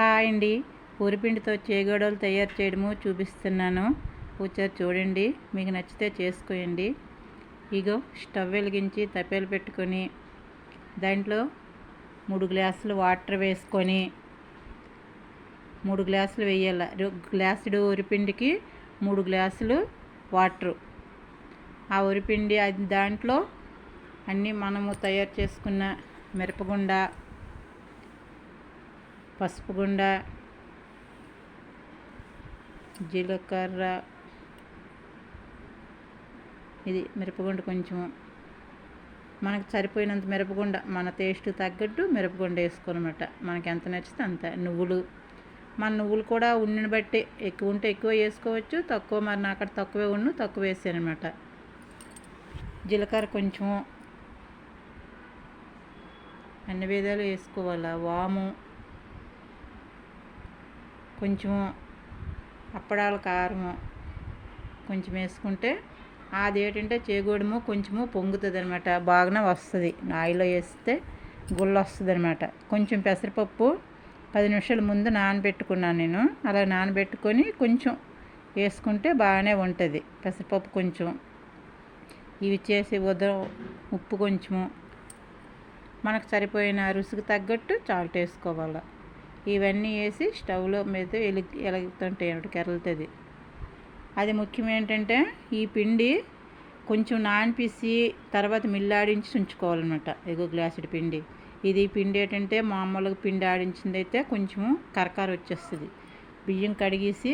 Hi అండి. ఊరిపిండితో చేగోడలు తయారు చేయడము చూపిస్తున్నాను. కూర్చొని చూడండి. మీకు నచ్చితే చేసుకోండి ఇగో స్టవ్ వెలిగించి తప్పేలు పెట్టుకొని దాంట్లో మూడు గ్లాసులు వాటర్ వేసుకొని మూడు గ్లాసులు వేయాలి. గ్లాసుడు ఉరిపిండికి మూడు గ్లాసులు వాటరు. ఆ ఉరిపిండి అది దాంట్లో అన్నీ మనము తయారు చేసుకున్న మిరపగుండ పసుపు గుండ జీలకర్ర ఇది మిరపగుండ కొంచెం మనకు సరిపోయినంత మిరపగుండ మన టేస్ట్ తగ్గట్టు మిరపగుండ వేసుకోనమాట. మనకి ఎంత నచ్చితే అంత. నువ్వులు మన నువ్వులు కూడా ఉండిని బట్టి ఎక్కువ ఉంటే ఎక్కువ వేసుకోవచ్చు. తక్కువ మరి నాకు అక్కడ తక్కువే ఉండు తక్కువ వేసాను అనమాట జీలకర్ర కొంచెము. అన్ని విధాలు వేసుకోవాలి? వాము కొంచెము అప్పడాల కారము కొంచెం వేసుకుంటే అది ఏంటంటే చేగోడము కొంచెము పొంగుతుంది అనమాట బాగానే వస్తుంది. ఆయిల్లో వేస్తే గుళ్ళు వస్తుంది అనమాట కొంచెం పెసరపప్పు పది నిమిషాల ముందు నానబెట్టుకున్నాను నేను. అలా నానబెట్టుకొని కొంచెం వేసుకుంటే బాగానే ఉంటుంది. పెసరపప్పు కొంచెం. ఇవి చేసి ఉదయం ఉప్పు కొంచెము. మనకు సరిపోయిన రుచికి తగ్గట్టు చాల్ట్ వేసుకోవాలి. ఇవన్నీ వేసి స్టవ్లో మీద ఎలుగు ఎలుగుతుంటాయి అన్నమాట కెరలుతుంది అది ముఖ్యం ఏంటంటే ఈ పిండి కొంచెం నానిపిసి తర్వాత మిల్లాడించి ఉంచుకోవాలన్నమాట ఎగో గ్లాసుడి పిండి. ఇది పిండి ఏంటంటే మామూలుగా పిండి ఆడించింది అయితే కొంచెము కరకార వచ్చేస్తుంది. బియ్యం కడిగేసి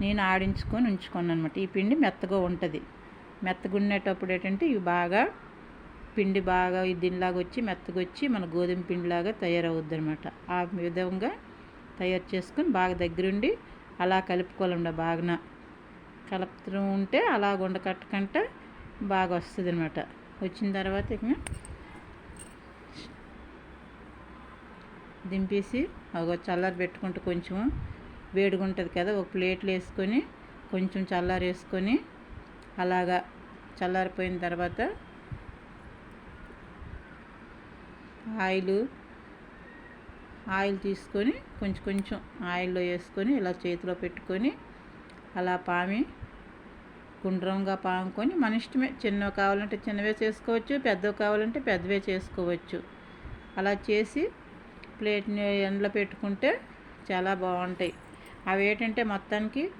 నేను ఆడించుకొని ఉంచుకున్నాను అనమాట ఈ పిండి మెత్తగా ఉంటుంది. మెత్తగా ఉండేటప్పుడు ఏంటంటే ఇవి బాగా పిండి బాగా దీనిలాగా వచ్చి మెత్తగొచ్చి మన గోధుమ పిండిలాగా తయారవుద్ది అనమాట ఆ విధంగా తయారు చేసుకొని బాగా దగ్గరుండి అలా కలుపుకోవాలండి బాగా కలుపుతూ ఉంటే అలా ఉండకట్టకంటే బాగా వస్తుంది అనమాట వచ్చిన తర్వాత ఇక దింపేసి ఒక చల్లారి పెట్టుకుంటే కొంచెం వేడిగా ఉంటుంది కదా ఒక ప్లేట్లు వేసుకొని కొంచెం చల్లారి వేసుకొని అలాగా చల్లారిపోయిన తర్వాత ఆయిల్ ఆయిల్ తీసుకొని కొంచెం కొంచెం ఆయిల్లో వేసుకొని ఇలా చేతిలో పెట్టుకొని అలా పామి గుండ్రంగా పాముకొని మన ఇష్టమే. చిన్నవి కావాలంటే చిన్నవే చేసుకోవచ్చు పెద్దవి కావాలంటే పెద్దవే చేసుకోవచ్చు. అలా చేసి ప్లేట్ని ఎండలో పెట్టుకుంటే చాలా బాగుంటాయి. అవి ఏంటంటే మొత్తానికి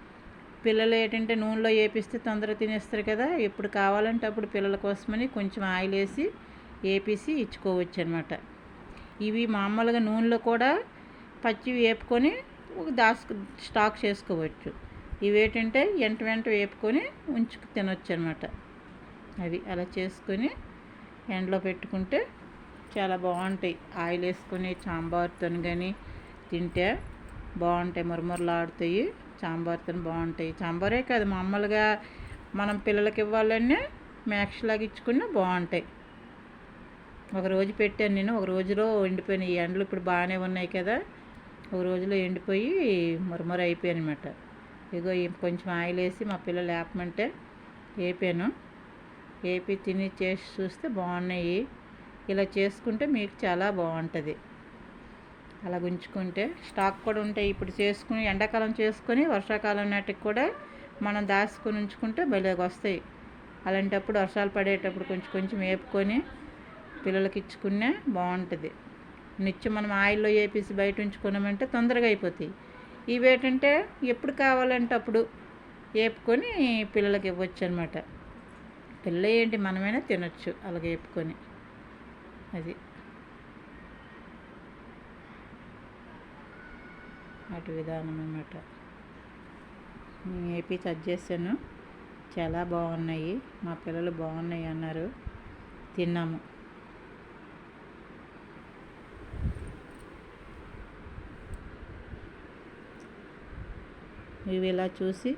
పిల్లలు ఏంటంటే నూనెలో వేపిస్తే తొందరగా తినేస్తారు కదా. ఎప్పుడు కావాలంటే అప్పుడు పిల్లల కోసమని కొంచెం ఆయిల్ వేసి వేపేసి ఇచ్చుకోవచ్చు అనమాట ఇవి మామూలుగా నూనెలో కూడా పచ్చి వేపుకొని దాసు స్టాక్ చేసుకోవచ్చు. ఇవి ఏంటంటే వెంట వెంట వేపుకొని ఉంచుకు తినొచ్చు అనమాట అవి అలా చేసుకొని ఎండలో పెట్టుకుంటే చాలా బాగుంటాయి. ఆయిల్ వేసుకొని సాంబార్తో కానీ తింటే బాగుంటాయి మురమురలాడుతాయి సాంబార్తో బాగుంటాయి. సాంబారే కాదు మామూలుగా మనం పిల్లలకి ఇవ్వాలనే మ్యాక్స్లాగా ఇచ్చుకున్నా బాగుంటాయి. ఒక రోజు పెట్టాను నేను. ఒక రోజులో ఎండిపోయినాయి ఈ ఎండలు ఇప్పుడు బాగానే ఉన్నాయి కదా. ఒక రోజులో ఎండిపోయి మురమర అయిపోయాను అనమాట ఇగో కొంచెం ఆయిల్ వేసి మా పిల్లలు వేపమంటే వేపాను. వేపి తిని చేసి చూస్తే బాగున్నాయి. ఇలా చేసుకుంటే మీకు చాలా బాగుంటుంది. అలా ఉంచుకుంటే స్టాక్ కూడా ఉంటాయి. ఇప్పుడు చేసుకుని ఎండాకాలం చేసుకొని వర్షాకాలం నాటికి కూడా మనం దాచుకొని ఉంచుకుంటే భలేగా వస్తాయి. అలాంటప్పుడు వర్షాలు పడేటప్పుడు కొంచెం కొంచెం వేపుకొని పిల్లలకి ఇచ్చుకునే బాగుంటుంది. నిత్యం మనం ఆయిల్లో వేపేసి బయట ఉంచుకున్నామంటే తొందరగా అయిపోతాయి. ఇవి ఏంటంటే ఎప్పుడు కావాలంటే అప్పుడు వేపుకొని పిల్లలకి ఇవ్వచ్చు అనమాట పిల్ల ఏంటి మనమైనా తినొచ్చు అలాగే వేపుకొని అది. అటు విధానం అనమాట నేను ఏపీ టచ్ చేశాను. చాలా బాగున్నాయి. మా పిల్లలు బాగున్నాయి అన్నారు. తిన్నాము. ఇవి ఇలా చూసి